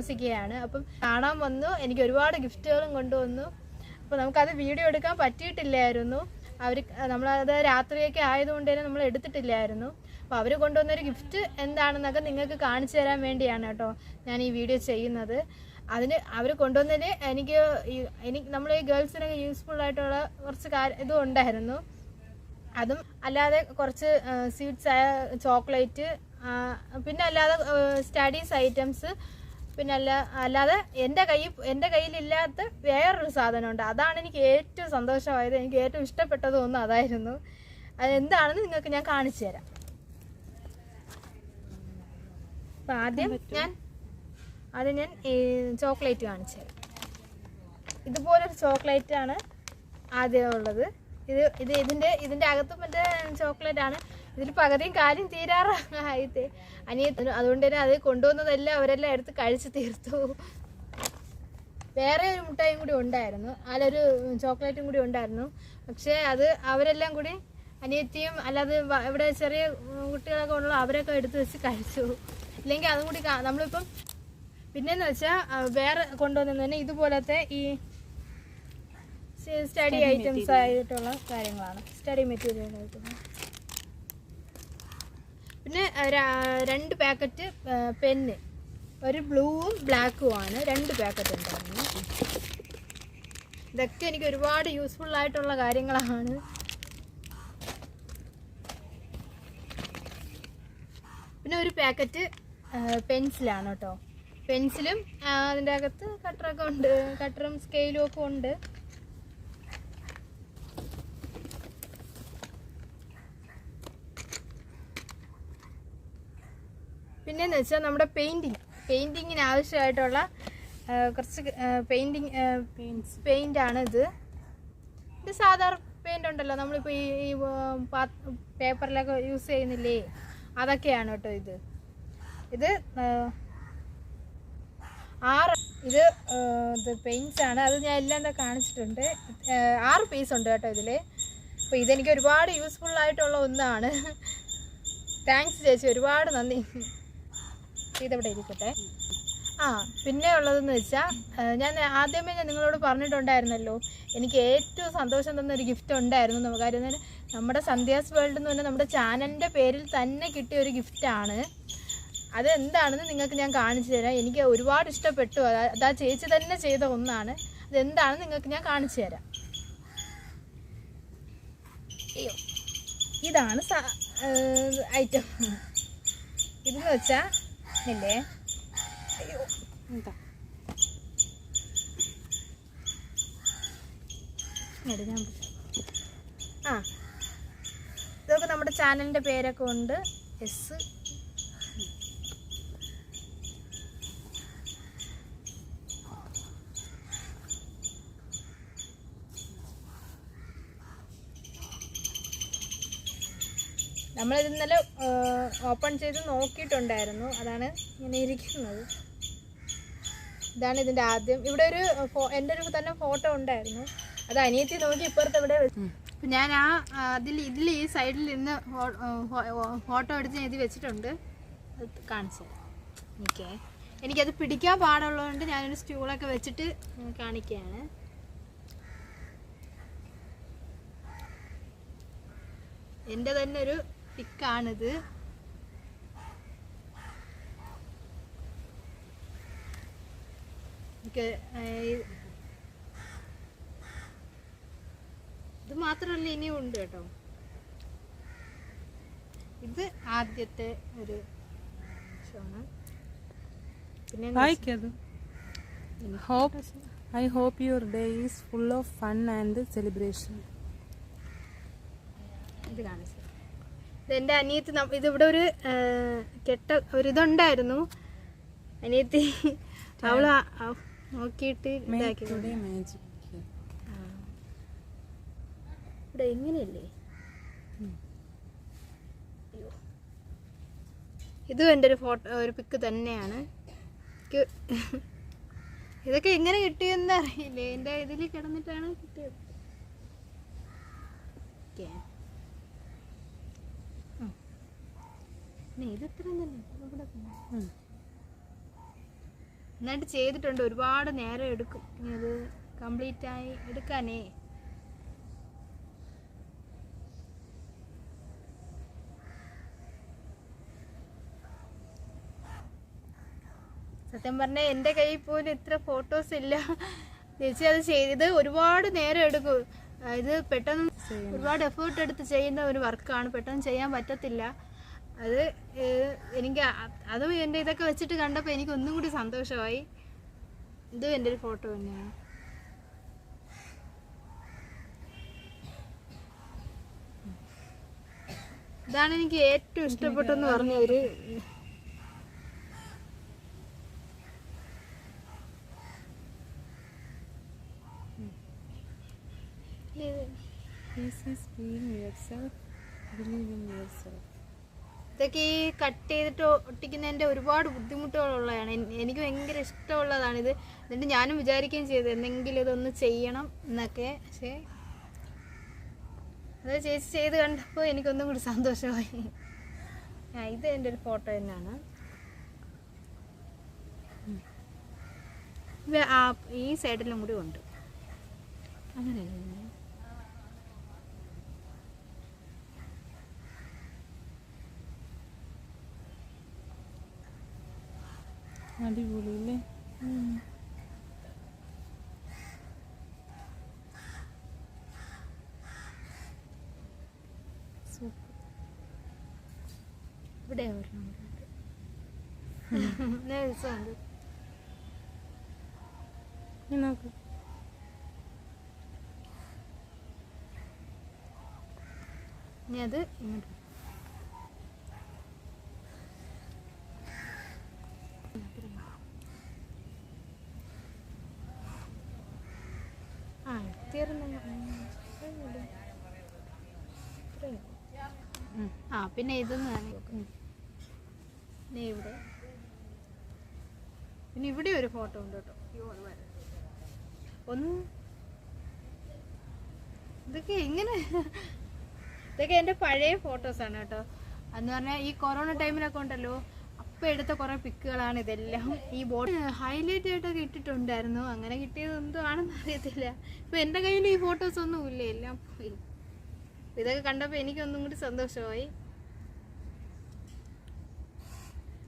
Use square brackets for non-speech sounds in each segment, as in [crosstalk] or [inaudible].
താമസിക്കുകയാണ്. അപ്പം കാണാൻ വന്നു. എനിക്ക് ഒരുപാട് ഗിഫ്റ്റുകളും കൊണ്ടുവന്നു. അപ്പോൾ നമുക്കത് വീഡിയോ എടുക്കാൻ പറ്റിയിട്ടില്ലായിരുന്നു. അവർ നമ്മളത് രാത്രിയൊക്കെ ആയതുകൊണ്ട് തന്നെ നമ്മൾ എടുത്തിട്ടില്ലായിരുന്നു. അപ്പോൾ അവർ കൊണ്ടുവന്നൊരു ഗിഫ്റ്റ് എന്താണെന്നൊക്കെ നിങ്ങൾക്ക് കാണിച്ചു തരാൻ വേണ്ടിയാണ് കേട്ടോ ഞാൻ ഈ വീഡിയോ ചെയ്യുന്നത്. അതിന് അവർ കൊണ്ടുവന്നതിൽ എനിക്ക് എനിക്ക് നമ്മൾ ഈ ഗേൾസിനൊക്കെ യൂസ്ഫുൾ ആയിട്ടുള്ള കുറച്ച് കാര്യം ഇതും ഉണ്ടായിരുന്നു. അതും അല്ലാതെ കുറച്ച് സ്വീറ്റ്സ് ആയ ചോക്ലേറ്റ് പിന്നെ അല്ലാതെ സ്റ്റഡീസ് ഐറ്റംസ് പിന്നെ അല്ല അല്ലാതെ എന്റെ കയ്യിൽ എന്റെ കയ്യിലില്ലാത്ത വേറൊരു സാധനമുണ്ട്. അതാണ് എനിക്ക് ഏറ്റവും സന്തോഷമായത്. എനിക്ക് ഏറ്റവും ഇഷ്ടപ്പെട്ടതും ഒന്ന് അതായിരുന്നു. അത് എന്താണെന്ന് നിങ്ങൾക്ക് ഞാൻ കാണിച്ചു തരാം. അപ്പം ആദ്യം ഞാൻ ആദ്യം ഞാൻ ഈ ചോക്ലേറ്റ് കാണിച്ചു തരാം. ഇതുപോലൊരു ചോക്ലേറ്റ് ആണ് ആദ്യം ഉള്ളത്. ഇത് ഇത് ഇതിന്റെ ഇതിന്റെ അകത്ത് മറ്റേ ചോക്ലേറ്റ് ഇതിൽ പകുതിയും കാര്യം തീരാറായിട്ട്. അനിയത്തിന് അതുകൊണ്ട് തന്നെ അത് കൊണ്ടുവന്നതെല്ലാം അവരെല്ലാം എടുത്ത് കഴിച്ച് തീർത്തു. വേറെ ഒരു മുട്ടായും കൂടി ഉണ്ടായിരുന്നു. അതിലൊരു ചോക്ലേറ്റും കൂടി ഉണ്ടായിരുന്നു. പക്ഷേ അത് അവരെല്ലാം കൂടി അനിയത്തിയും അല്ലാതെ ഇവിടെ ചെറിയ കുട്ടികളൊക്കെ ഉള്ള അവരൊക്കെ എടുത്ത് വെച്ച് കഴിച്ചു. ഇല്ലെങ്കിൽ അതും കൂടി നമ്മളിപ്പം പിന്നെന്ന് വെച്ചാൽ വേറെ കൊണ്ടുവന്നു തന്നെ ഇതുപോലത്തെ ഈ സ്റ്റഡി ഐറ്റംസ് ആയിട്ടുള്ള കാര്യങ്ങളാണ്. സ്റ്റഡി മെറ്റീരിയൽ ആയിട്ടുള്ള. പിന്നെ രണ്ട് പാക്കറ്റ് പെന്ന്. ഒരു ബ്ലൂവും ബ്ലാക്കും ആണ്. രണ്ട് പാക്കറ്റ് ഉണ്ടായിരുന്നു. ഇതൊക്കെ എനിക്ക് ഒരുപാട് യൂസ്ഫുൾ ആയിട്ടുള്ള കാര്യങ്ങളാണ്. പിന്നെ ഒരു പാക്കറ്റ് പെൻസിലാണ് കേട്ടോ പെൻസിലും അതിന്റെ അകത്ത് കട്ടറൊക്കെ ഉണ്ട്. കട്ടറും സ്കെയിലും ഒക്കെ ഉണ്ട്. പിന്നെന്ന് വെച്ചാൽ നമ്മുടെ പെയിന്റിങ് പെയിന്റിങ്ങിന് ആവശ്യമായിട്ടുള്ള കുറച്ച് പെയിന്റിങ് പെയിന്റ് ആണ് ഇത്. ഇത് സാധാരണ പെയിന്റ് ഉണ്ടല്ലോ. നമ്മളിപ്പോൾ ഈ ഈ പേപ്പറിലൊക്കെ യൂസ് ചെയ്യുന്നില്ലേ? അതൊക്കെയാണ് കേട്ടോ ഇത്. ഇത് ആറ് ഇത് ഇത് പെയിൻസാണ് അത് ഞാൻ എല്ലാം എന്താ കാണിച്ചിട്ടുണ്ട്. ആറ് പീസ് ഉണ്ട് കേട്ടോ ഇതിൽ അപ്പോൾ ഇതെനിക്ക് ഒരുപാട് യൂസ്ഫുള്ളായിട്ടുള്ള ഒന്നാണ്. [laughs] താങ്ക്സ് ചേച്ചി. ഒരുപാട് നന്ദി. ഇതവിടെ ഇരിക്കട്ടെ. ആ പിന്നെ ഉള്ളതെന്ന് വെച്ചാൽ ഞാൻ ആദ്യമേ ഞാൻ നിങ്ങളോട് പറഞ്ഞിട്ടുണ്ടായിരുന്നല്ലോ എനിക്ക് ഏറ്റവും സന്തോഷം തന്ന ഒരു ഗിഫ്റ്റ് ഉണ്ടായിരുന്നു നമുക്ക് കാര്യം നമ്മുടെ സന്ധ്യാസ് വേൾഡ് എന്ന് പറഞ്ഞാൽ നമ്മുടെ ചാനലിന്റെ പേരിൽ തന്നെ കിട്ടിയ ഒരു ഗിഫ്റ്റാണ് അത് എന്താണെന്ന് നിങ്ങൾക്ക് ഞാൻ കാണിച്ചു തരാം. എനിക്ക് ഒരുപാട് ഇഷ്ടപ്പെട്ടു. അത് ആ ചേച്ചി തന്നെ ചെയ്ത ഒന്നാണ്. അതെന്താണെന്ന് നിങ്ങൾക്ക് ഞാൻ കാണിച്ചു തരാം. അയ്യോ ഇതാണ് ഐറ്റം. ഇതെന്ന് വെച്ചാൽ ഇല്ലേ അയ്യോ എന്താ ഞാൻ ആ. ഇതൊക്കെ നമ്മുടെ ചാനലിന്റെ പേരൊക്കെ ഉണ്ട്. എസ് നമ്മളിത് ഇന്നലെ ഓപ്പൺ ചെയ്ത് നോക്കിയിട്ടുണ്ടായിരുന്നു. അതാണ് ഇങ്ങനെ ഇരിക്കുന്നത്. ഇതാണ് ഇതിന്റെ ആദ്യം. ഇവിടെ ഒരു എന്റെ ഒരു തന്നെ ഫോട്ടോ ഉണ്ടായിരുന്നു. അത് അനിയത്തി നോക്കി ഇപ്പുറത്ത് ഇവിടെ ഞാൻ ആ അതിൽ ഇതിൽ ഈ സൈഡിൽ നിന്ന് ഫോട്ടോ എടുത്ത് ഇത് വെച്ചിട്ടുണ്ട്. അത് കാണിച്ചു ഓക്കെ. എനിക്കത് പിടിക്കാൻ പാടുള്ളതുകൊണ്ട് ഞാനൊരു സ്റ്റൂളൊക്കെ വെച്ചിട്ട് കാണിക്കുകയാണ്. എന്റെ തന്നെ ഒരു പിക്കാണിത് എനിക്ക് ഇത് മാത്രമല്ല ഇനിയും ഉണ്ട് കേട്ടോ. ഇത് ആദ്യത്തെ ഒരു ഷോണ്. പിന്നെ വായിക്കത് hope I hope your day is full of fun and celebration ഇത് കാണിച്ചു എന്റെ അനിയത്തി ഇതിവിടെ ഒരു കെട്ട ഒരു ഇതുണ്ടായിരുന്നു. അനിയത്തി [laughs] അവൾ നോക്കിയിട്ട് ഇതാക്കി ഇവിടെ എങ്ങനെയല്ലേ? ഇതും എന്റെ ഒരു ഫോട്ടോ ഒരു പിക്ക് തന്നെയാണ്. [laughs] ഇതൊക്കെ എങ്ങനെ കിട്ടിയെന്ന് അറിയില്ലേ? എന്റെ ഇതിൽ കിടന്നിട്ടാണ് കിട്ടിയത്. ഓക്കേ. ഉം. പിന്നെ ഇതെത്ര തന്നെ ഇവിടെ തന്നെ. നന്നായിട്ട് ചെയ്തിട്ടുണ്ട്. ഒരുപാട് നേരം എടുക്കും. ഇത് കംപ്ലീറ്റ് ആയി എടുക്കാനേ. സത്യം പറഞ്ഞാൽ എന്റെ കയ്യിൽ പോലും ഇത്ര ഫോട്ടോസ് ഇല്ല. ചേച്ചി അത് ചെയ്ത് ഒരുപാട് നേരം എടുക്കും. ഇത് പെട്ടെന്ന് ഒരുപാട് എഫേർട്ട് എടുത്ത് ചെയ്യുന്ന ഒരു വർക്കാണ് പെട്ടെന്ന് ചെയ്യാൻ പറ്റത്തില്ല. അത് എനിക്ക് അതും എന്റെ ഇതൊക്കെ വെച്ചിട്ട് കണ്ടപ്പോൾ എനിക്ക് ഒന്നും കൂടി സന്തോഷമായി ഇതും എന്റെ ഒരു ഫോട്ടോ തന്നെയാണ് ഇതാണ് എനിക്ക് ഏറ്റവും ഇഷ്ടപ്പെട്ടെന്ന് പറഞ്ഞ ഒരു This is being yourself. believing in yourself. ഇതൊക്കെ ഈ കട്ട് ചെയ്തിട്ട് ഒട്ടിക്കുന്നതിന്റെ ഒരുപാട് ബുദ്ധിമുട്ടുകളുള്ളതാണ്. എനിക്ക് ഭയങ്കര ഇഷ്ടമുള്ളതാണിത്. എന്നിട്ട് ഞാനും വിചാരിക്കുകയും ചെയ്തു എന്തെങ്കിലും ഇതൊന്ന് ചെയ്യണം എന്നൊക്കെ. പക്ഷേ അത് ചേച്ചി ചെയ്ത് കണ്ടപ്പോൾ എനിക്കൊന്നും കൂടി സന്തോഷമായി. ഇത് എന്റെ ഒരു ഫോട്ടോ തന്നെയാണ്. ഈ സൈഡിലും കൂടി ഉണ്ട്. അങ്ങനെയല്ലേ? അടിപൊളി അല്ലേ സൂപ്പർ. ഇവിടെ രസമുണ്ട് നോക്ക്. ഇനി അത് ഇങ്ങോട്ട് ആ പിന്നെ ഇതൊന്ന് ഇവിടെ. പിന്നെ ഇവിടെ ഒരു ഫോട്ടോ ഉണ്ട് കേട്ടോ. ഒന്ന്. ഇതൊക്കെ എങ്ങനെ? ഇതൊക്കെ എന്റെ പഴയ ഫോട്ടോസാണ് കേട്ടോ. എന്ന് പറഞ്ഞാൽ ഈ കൊറോണ ടൈമിലൊക്കെ ഉണ്ടല്ലോ അപ്പം എടുത്ത കുറേ പിക്കുകളാണ് ഇതെല്ലാം. ഈ ബോട്ട് ഹൈലൈറ്റ് ആയിട്ടൊക്കെ ഇട്ടിട്ടുണ്ടായിരുന്നു. അങ്ങനെ കിട്ടിയത് എന്തോ ആണെന്ന് അറിയത്തില്ല. ഇപ്പം എന്റെ കയ്യിൽ ഈ ഫോട്ടോസ് ഒന്നും ഇല്ല എല്ലാം പോയി. ഇതൊക്കെ കണ്ടപ്പോൾ എനിക്കൊന്നും കൂടി സന്തോഷമായി.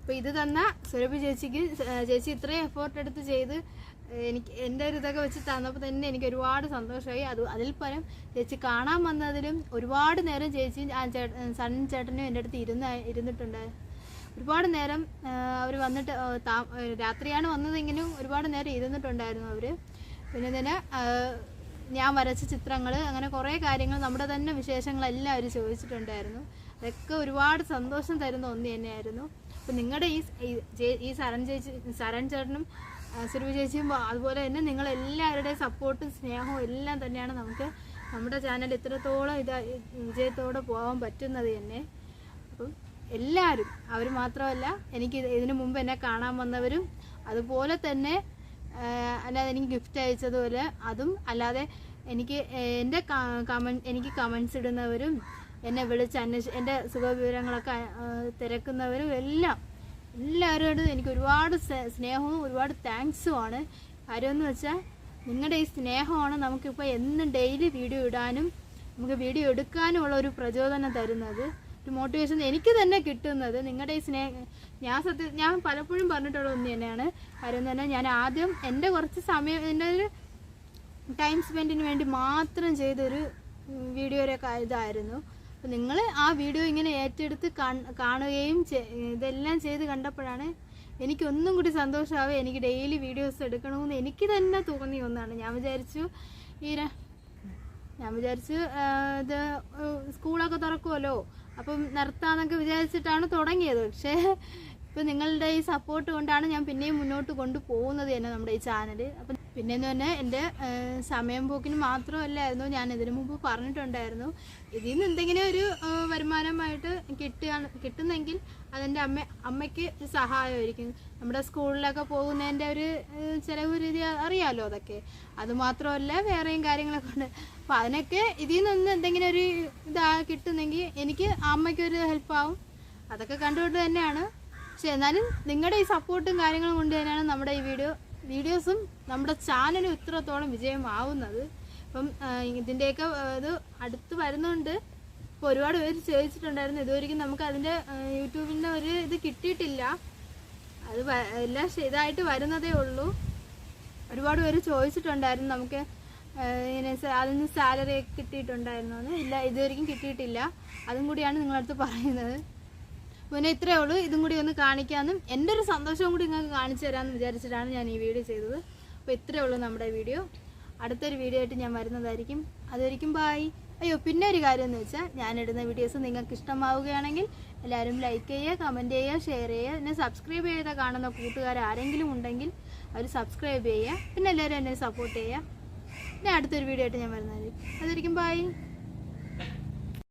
അപ്പോൾ ഇത് തന്ന സുരഭി ചേച്ചിക്ക് ചേച്ചി ഇത്രയും എഫേർട്ട് എടുത്ത് ചെയ്ത് എനിക്ക് എന്റെ ഒരു ഇതൊക്കെ വെച്ച് തന്നപ്പോൾ തന്നെ എനിക്ക് ഒരുപാട് സന്തോഷമായി. അത് അതിൽ പരം ചേച്ചി കാണാൻ വന്നതിലും ഒരുപാട് നേരം ചേച്ചി ആ ചേട്ടൻ സൺ ചേട്ടനും എന്റെ അടുത്ത് ഇരുന്ന് ഇരുന്നിട്ടുണ്ട്. ഒരുപാട് നേരം അവർ വന്നിട്ട് രാത്രിയാണ് വന്നതെങ്കിലും ഒരുപാട് നേരം ഇരുന്നിട്ടുണ്ടായിരുന്നു അവർ പിന്നെ തന്നെ ഞാൻ വരച്ച ചിത്രങ്ങൾ അങ്ങനെ കുറേ കാര്യങ്ങൾ നമ്മുടെ തന്നെ വിശേഷങ്ങളെല്ലാം അവർ ചോദിച്ചിട്ടുണ്ടായിരുന്നു. അതൊക്കെ ഒരുപാട് സന്തോഷം തരുന്ന ഒന്ന് തന്നെയായിരുന്നു. അപ്പം നിങ്ങളുടെ ഈ ഈ- സരൺ ചേച്ചി സരൺ ചേട്ടനും സുരഭി ചേച്ചിയും അതുപോലെ തന്നെ നിങ്ങളെല്ലാവരുടെയും സപ്പോർട്ടും സ്നേഹവും എല്ലാം തന്നെയാണ് നമുക്ക് നമ്മുടെ ചാനൽ ഇത്രത്തോളം ഇത് വിജയത്തോടെ പോകാൻ പറ്റുന്നത് തന്നെ. അപ്പം എല്ലാവരും അവർ മാത്രമല്ല എനിക്ക് ഇതിനു മുമ്പ് എന്നെ കാണാൻ വന്നവരും അതുപോലെ തന്നെ അല്ലാതെ എനിക്ക് ഗിഫ്റ്റ് അയച്ചതുപോലെ അതും അല്ലാതെ എനിക്ക് എന്റെ കമൻ എനിക്ക് കമൻസ് ഇടുന്നവരും എന്നെ വിളിച്ച് അന്വേഷ എന്റെ സുഖവിവരങ്ങളൊക്കെ തിരക്കുന്നവരും എല്ലാം എല്ലാവരോടും എനിക്ക് ഒരുപാട് സ്നേഹവും ഒരുപാട് താങ്ക്സും ആണ്. കാര്യമെന്ന് വെച്ചാൽ നിങ്ങളുടെ ഈ സ്നേഹമാണ് നമുക്കിപ്പോൾ എന്നും ഡെയിലി വീഡിയോ ഇടാനും നമുക്ക് വീഡിയോ എടുക്കാനുമുള്ള ഒരു പ്രചോദനം തരുന്നത്. ഒരു മോട്ടിവേഷൻ എനിക്ക് തന്നെ കിട്ടുന്നത്. നിങ്ങളുടെ ഈ സ്നേഹ ഞാൻ സത്യ ഞാൻ പലപ്പോഴും പറഞ്ഞിട്ടുള്ള ഒന്ന് തന്നെയാണ്. കാര്യം തന്നെ ഞാൻ ആദ്യം എന്റെ കുറച്ച് സമയം എന്റെ ഒരു ടൈം സ്പെൻഡിന് വേണ്ടി മാത്രം ചെയ്തൊരു വീഡിയോയുടെ ഇതായിരുന്നു. അപ്പോൾ നിങ്ങൾ ആ വീഡിയോ ഇങ്ങനെ ഏറ്റെടുത്ത് കാണുകയും ഇതെല്ലാം ചെയ്ത് കണ്ടപ്പോഴാണ് എനിക്ക് ഒന്നും കൂടി സന്തോഷമാവുക എനിക്ക് ഡെയിലി വീഡിയോസ് എടുക്കണമെന്ന് എനിക്ക് തന്നെ തോന്നിയ ഒന്നാണ്. ഞാൻ വിചാരിച്ചു ഈ ഞാൻ വിചാരിച്ചു ഇത് സ്കൂളൊക്കെ തുറക്കുമല്ലോ അപ്പം നിർത്താന്നൊക്കെ വിചാരിച്ചിട്ടാണ് തുടങ്ങിയത്. പക്ഷേ ഇപ്പം നിങ്ങളുടെ ഈ സപ്പോർട്ട് കൊണ്ടാണ് ഞാൻ പിന്നെയും മുന്നോട്ട് കൊണ്ടുപോകുന്നത് തന്നെ നമ്മുടെ ഈ ചാനൽ അപ്പം പിന്നെയെന്ന് പറഞ്ഞാൽ എന്റെ സമയം പോക്കിന് മാത്രമല്ലായിരുന്നു ഞാൻ ഇതിനു മുമ്പ് പറഞ്ഞിട്ടുണ്ടായിരുന്നു. ഇതിൽ നിന്ന് എന്തെങ്കിലും ഒരു വരുമാനമായിട്ട് കിട്ടുകയാണ് കിട്ടുന്നെങ്കിൽ അതെന്റെ അമ്മ അമ്മയ്ക്ക് സഹായമായിരിക്കും. നമ്മുടെ സ്കൂളിലൊക്കെ പോകുന്നതിന്റെ ഒരു ചിലവ് രീതി അറിയാമല്ലോ അതൊക്കെ. അതുമാത്രമല്ല വേറെയും കാര്യങ്ങളൊക്കെ ഉണ്ട്. അപ്പം അതിനൊക്കെ ഇതിൽ നിന്ന് എന്തെങ്കിലും ഒരു ഇതാ കിട്ടുന്നെങ്കിൽ എനിക്ക് അമ്മയ്ക്കൊരു ഹെൽപ്പാവും അതൊക്കെ കണ്ടുകൊണ്ട് തന്നെയാണ്. പക്ഷെ എന്നാലും നിങ്ങളുടെ ഈ സപ്പോർട്ടും കാര്യങ്ങളും കൊണ്ട് തന്നെയാണ് നമ്മുടെ ഈ വീഡിയോ വീഡിയോസും നമ്മുടെ ചാനലും ഇത്രത്തോളം വിജയമാവുന്നത്. അപ്പം ഇതിന്റെയൊക്കെ ഇത് അടുത്ത് വരുന്നുണ്ട്. ഇപ്പോൾ ഒരുപാട് പേര് ചോദിച്ചിട്ടുണ്ടായിരുന്നു ഇതുവരെയും നമുക്ക് അതിന്റെ യൂട്യൂബിന്റെ ഒരു ഇത് കിട്ടിയിട്ടില്ല. അത് എല്ലാം ഇതായിട്ട് വരുന്നതേ ഉള്ളൂ. ഒരുപാട് പേര് ചോദിച്ചിട്ടുണ്ടായിരുന്നു നമുക്ക് ഇങ്ങനെ നിന്ന് സാലറി കിട്ടിയിട്ടുണ്ടായിരുന്നു ഇല്ല ഇതുവരെയും കിട്ടിയിട്ടില്ല. അതും കൂടിയാണ് നിങ്ങളടുത്ത് പറയുന്നത്. പിന്നെ ഇത്രയേ ഉള്ളൂ. ഇതും കൂടി ഒന്ന് കാണിക്കാമെന്നും എന്റെ ഒരു സന്തോഷവും കൂടി നിങ്ങൾക്ക് കാണിച്ചു തരാമെന്ന് വിചാരിച്ചിട്ടാണ് ഞാൻ ഈ വീഡിയോ ചെയ്തത്. അപ്പോൾ ഇത്രയേ ഉള്ളൂ നമ്മുടെ വീഡിയോ. അടുത്തൊരു വീഡിയോ ആയിട്ട് ഞാൻ വരുന്നതായിരിക്കും. അതൊരിക്കും ബായ് അയ്യോ പിന്നെ ഒരു കാര്യം എന്ന് വെച്ചാൽ ഞാനിടുന്ന വീഡിയോസ് നിങ്ങൾക്ക് ഇഷ്ടമാവുകയാണെങ്കിൽ എല്ലാവരും ലൈക്ക് ചെയ്യുക കമന്റ് ചെയ്യുക ഷെയർ ചെയ്യുക. എന്നെ സബ്സ്ക്രൈബ് ചെയ്ത കാണുന്ന കൂട്ടുകാർ ആരെങ്കിലും ഉണ്ടെങ്കിൽ അവർ സബ്സ്ക്രൈബ് ചെയ്യുക. പിന്നെ എല്ലാവരും എന്നെ സപ്പോർട്ട് ചെയ്യുക. പിന്നെ അടുത്തൊരു വീഡിയോ ആയിട്ട് ഞാൻ വരുന്നതായിരിക്കും. അതായിരിക്കും ബായ്